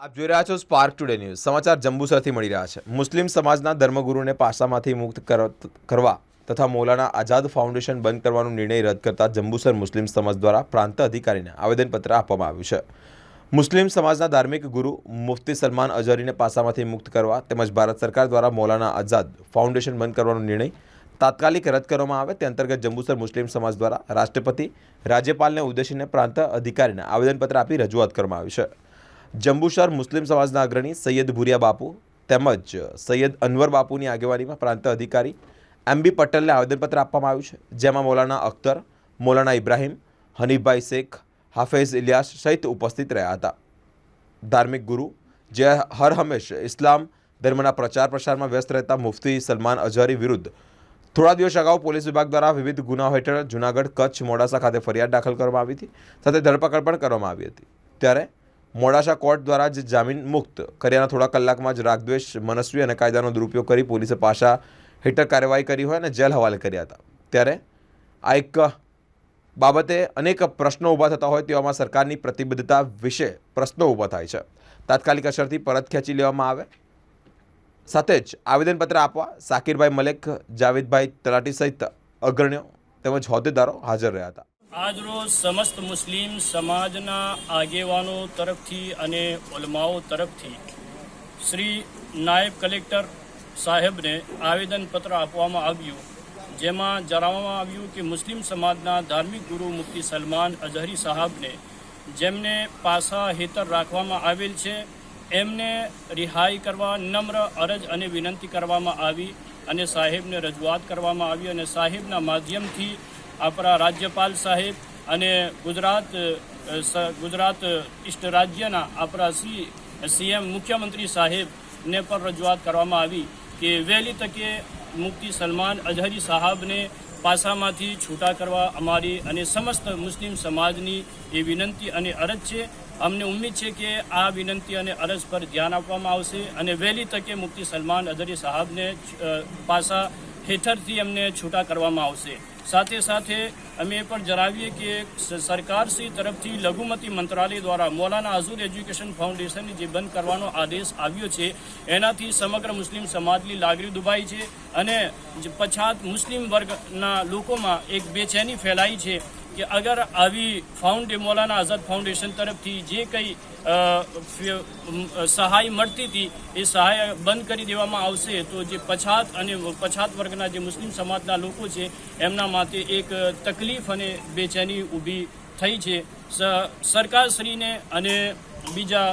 આપ જોઈ રહ્યા છો સ્પાર્ક ટુડે ન્યૂઝ સમાચાર જંબુસરથી મળી રહ્યા છે. મુસ્લિમ સમાજના ધર્મગુરુને પાસામાંથી મુક્ત કર- કરવા તથા મૌલાના આઝાદ ફાઉન્ડેશન બંધ કરવાનો નિર્ણય રદ કરતા જંબુસર મુસ્લિમ સમાજ દ્વારા પ્રાંત અધિકારીને આવેદનપત્ર આપવામાં આવ્યું છે. મુસ્લિમ સમાજના ધાર્મિક ગુરુ મુફ્તી સલમાન અઝહરીને પાસામાંથી મુક્ત કરવા તેમજ ભારત સરકાર દ્વારા મૌલાના આઝાદ ફાઉન્ડેશન બંધ કરવાનો નિર્ણય તાત્કાલિક રદ કરવામાં આવે તે અંતર્ગત જંબુસર મુસ્લિમ સમાજ દ્વારા રાષ્ટ્રપતિ રાજ્યપાલને ઉદ્દેશીને પ્રાંત અધિકારીને આવેદનપત્ર આપી રજૂઆત કરવામાં આવી છે. જંબુસર મુસ્લિમ સમાજના અગ્રણી સૈયદ ભુરિયા બાપુ તેમજ સૈયદ અનવર બાપુની આગેવાનીમાં પ્રાંત અધિકારી એમ બી પટેલને આવેદનપત્ર આપવામાં આવ્યું છે, જેમાં મૌલાના અખ્તર, મૌલાના ઇબ્રાહીમ, હનીફભાઈ શેખ, હાફેઝ ઇલિયાસ સહિત ઉપસ્થિત રહ્યા હતા. ધાર્મિક ગુરુ જે હર હંમેશ ઇસ્લામ ધર્મના પ્રચાર પ્રસારમાં વ્યસ્ત રહેતા મુફ્તી સલમાન અઝહરી વિરુદ્ધ થોડા દિવસ અગાઉ પોલીસ વિભાગ દ્વારા વિવિધ ગુનાઓ હેઠળ જૂનાગઢ કચ્છ મોડાસા ખાતે ફરિયાદ દાખલ કરવામાં આવી હતી, સાથે ધરપકડ પણ કરવામાં આવી હતી. ત્યારે મોડાસા કોર્ટ દ્વારા જ જામીન મુક્ત. કર્યાના થોડા કલાકમાં જ રાગદ્વેષ, મનસ્વી અને કાયદાનો દુરુપયોગ કરી પોલીસે પાછા હેઠળ કાર્યવાહી કરી હોય અને જેલ હવાલે કર્યા હતા. ત્યારે આ એક બાબતે અનેક પ્રશ્નો ઊભા થતા હોય તેવામાં સરકારની પ્રતિબદ્ધતા વિશે પ્રશ્નો ઊભા થાય છે. તાત્કાલિક અસરથી પરત ખેંચી લેવામાં આવે. સાથે જ આવેદનપત્ર આપવા સાકિરભાઈ મલેક, જાવેદભાઈ તલાટી સહિત અગ્રણીઓ તેમજ હોદ્દેદારો હાજર રહ્યા હતા. આજરોજ સમસ્ત મુસ્લિમ સમાજના આગેવાનો તરફથી અને ઉલમાઓ તરફથી શ્રી નાયબ કલેક્ટર સાહેબને આવેદનપત્ર આપવામાં આવ્યું, જેમાં જણાવવામાં આવ્યું કે મુસ્લિમ સમાજના ધાર્મિક ગુરુ મુફ્તી સલમાન અઝહરી સાહેબને જેમને પાસા હેતર રાખવામાં આવેલ છે, એમને રિહાઈ કરવા નમ્ર અરજ અને વિનંતી કરવામાં આવી અને સાહેબને રજૂઆત કરવામાં આવી અને સાહેબના માધ્યમથી આપણા રાજ્યપાલ સાહેબ અને ગુજરાત ગુજરાત ઇષ્ટ રાજ્યના આપણા સી, સીએમ મુખ્યમંત્રી સાહેબને પણ રજૂઆત કરવામાં આવી કે વહેલી તકે મુફ્તી સલમાન અઝહરી સાહેબને પાસામાંથી છૂટા કરવા અમારી અને સમસ્ત મુસ્લિમ સમાજની એ વિનંતી અને અરજ છે. અમને ઉમ્મીદ છે કે આ વિનંતી અને અરજ પર ધ્યાન આપવામાં આવશે અને વહેલી તકે મુફ્તી સલમાન અઝહરી સાહેબને પાસા હેઠળથી એમને છૂટા કરવામાં આવશે. સાથે સાથે અમે પણ જણાવીએ કે સરકારશ્રી તરફથી લઘુમતી મંત્રાલય દ્વારા મૌલાના આઝુર એજ્યુકેશન ફાઉન્ડેશન જે બંધ કરવાનો આદેશ આવ્યો છે, એનાથી સમગ્ર મુસ્લિમ સમાજની લાગણી દુભાઈ છે અને પછાત મુસ્લિમ વર્ગના લોકોમાં એક બેચેની ફેલાઈ છે. કે અગર આવી ફાઉન્ડે મૌલાના આઝાદ ફાઉન્ડેશન તરફથી જે કંઈ સહાય મળતી હતી, એ સહાય બંધ કરી દેવામાં આવશે, તો જે પછાત અને પછાત વર્ગના જે મુસ્લિમ સમાજના લોકો છે, એમના માટે એક તકલીફ અને બેચેની ઊભી થઈ છે. સરકારશ્રીને અને બીજા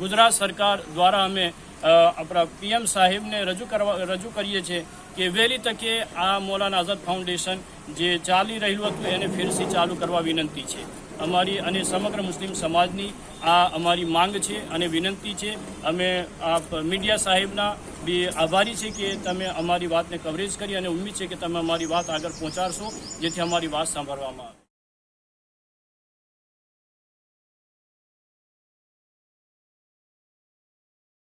ગુજરાત સરકાર દ્વારા અમે આપણા પીએમ સાહેબને રજૂ કરવા, રજૂ કરીએ છીએ કે વહેલી તકે આ મૌલાના આઝાદ ફાઉન્ડેશન જે ચાલી રહેલું હતું એને ફેરથી ચાલુ કરવા વિનંતી છે. અમારી અને સમગ્ર મુસ્લિમ સમાજની આ અમારી માંગ છે અને વિનંતી છે. અમે આપ મીડિયા સાહેબના બી આભારી છે કે તમે અમારી વાતને કવરેજ કરી અને ઉમ્મીદ છે કે તમે અમારી વાત આગળ પહોંચાડશો, જેથી અમારી વાત સાંભળવામાં આવે.